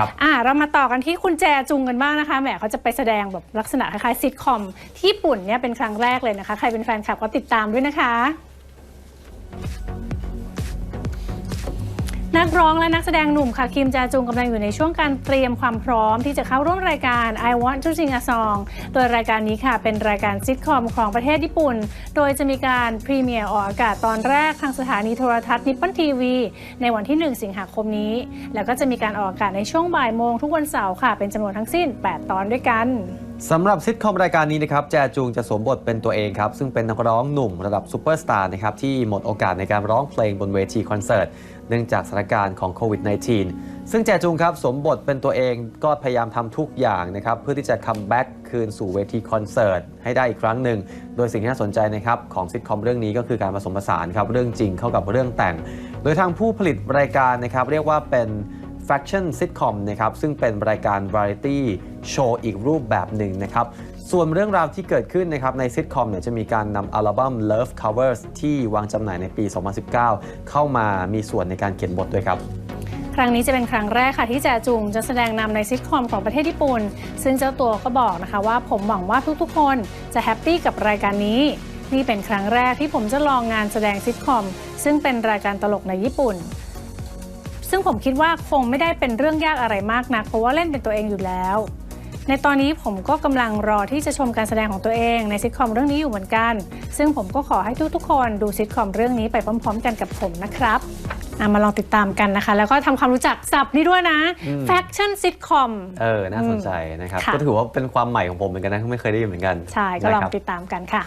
ครับอ่าเรามาต่อกันที่คุณแจจุงกันบ้างนะคะแหมเขาจะไปแสดงแบบลักษณะคล้ายๆซิทคอมที่ญี่ปุ่นเนี่ยเป็นครั้งแรกเลยนะคะ ใครเป็นแฟนคลับก็ติดตามด้วยนะคะ นักร้องและนักแสดงหนุ่มค่ะคิมจาจุงกำลังอยู่ในช่วงการเตรียมความพร้อมที่จะเข้าร่วมรายการ I Want to Sing a Song โดยรายการนี้ค่ะเป็นรายการซิทคอมของประเทศญี่ปุ่น โดยจะมีการพรีเมียร์ออกอากาศตอนแรกทางสถานีโทรทัศน์นิปปอนทีวีในวันที่ 1 สิงหาคมนี้ แล้วก็จะมีการออกอากาศในช่วงบ่ายโมงทุกวันเสาร์ค่ะ เป็นจำนวนทั้งสิ้น 8 ตอนด้วยกัน สำหรับซิทคอมรายการนี้นะครับแจจูงจะสวมบทเป็นตัวเองครับ ซึ่งเป็นนักร้องหนุ่มระดับซูเปอร์สตาร์นะครับที่หมดโอกาสในการร้องเพลงบนเวทีคอนเสิร์ต เนื่องจากสถานการณ์ของโควิด -19 ซึ่งแจจูงครับสวมบทเป็นตัวเองก็พยายามทำทุกอย่างนะครับ เพื่อที่จะคัมแบ็กคืนสู่เวทีคอนเสิร์ต ให้ได้อีกครั้งหนึ่ง โดยสิ่งที่น่าสนใจนะครับของซิทคอมเรื่องนี้ก็คือการผสมผสานครับเรื่องจริงเข้ากับเรื่องแต่ง โดยทางผู้ผลิตรายการนะครับเรียกว่าเป็น Faction Sitcom นะครับซึ่งเป็นรายการ Variety Show อีกรูปแบบหนึ่งนะครับส่วนเรื่องราวที่เกิดขึ้นนะครับในซิทคอมเนี่ยจะมีการนำอัลบั้ม Love Covers ที่วางจำหน่ายในปี 2019 เข้ามามีส่วนในการเขียนบทด้วยครับ ครั้งนี้จะเป็นครั้งแรกค่ะที่แจจุงจะแสดงนำในซิทคอมของประเทศญี่ปุ่น ซึ่งเจ้าตัวก็บอกนะคะว่าผมหวังว่าทุกๆ คนจะแฮปปี้กับรายการนี้ นี่เป็นครั้งแรกที่ผมจะลองงานแสดงซิทคอมซึ่งเป็นรายการตลกในญี่ปุ่น ซึ่งผมคิดว่าคงไม่ได้เป็นเรื่องยากอะไรมากนัก เพราะว่าเล่นเป็นตัวเองอยู่แล้ว ในตอนนี้ผมก็กำลังรอที่จะชมการแสดงของตัวเองในซิทคอมเรื่องนี้อยู่เหมือนกัน ซึ่งผมก็ขอให้ทุกๆ คนดูซิทคอมเรื่องนี้ไปพร้อม ๆ กันกับผมนะครับอะมาลองติดตามกันนะคะ แล้วก็ทำความรู้จักศัพท์นี้ด้วยนะอืม Faction Sitcom เออ น่าสนใจนะครับค่ะก็ถือว่าเป็นความใหม่ของผมเหมือนกันนะไม่เคยได้ยินเหมือนกัน ใช่ ก็ลองนะครับติดตามกันค่ะ